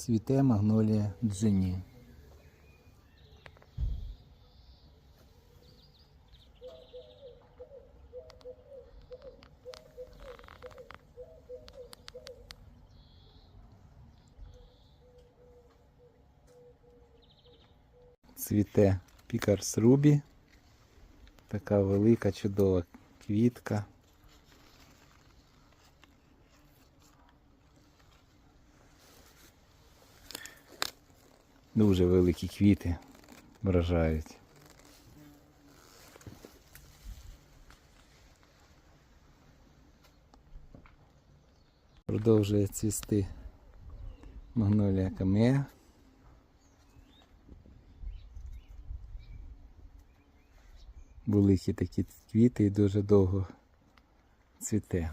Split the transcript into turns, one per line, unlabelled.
Цвіте магнолія Джині. Цвіте пікарс рубі. Така велика чудова квітка. Дуже великі квіти вражають. Продовжує цвісти магнолія камея. Великі такі квіти і дуже довго цвіте.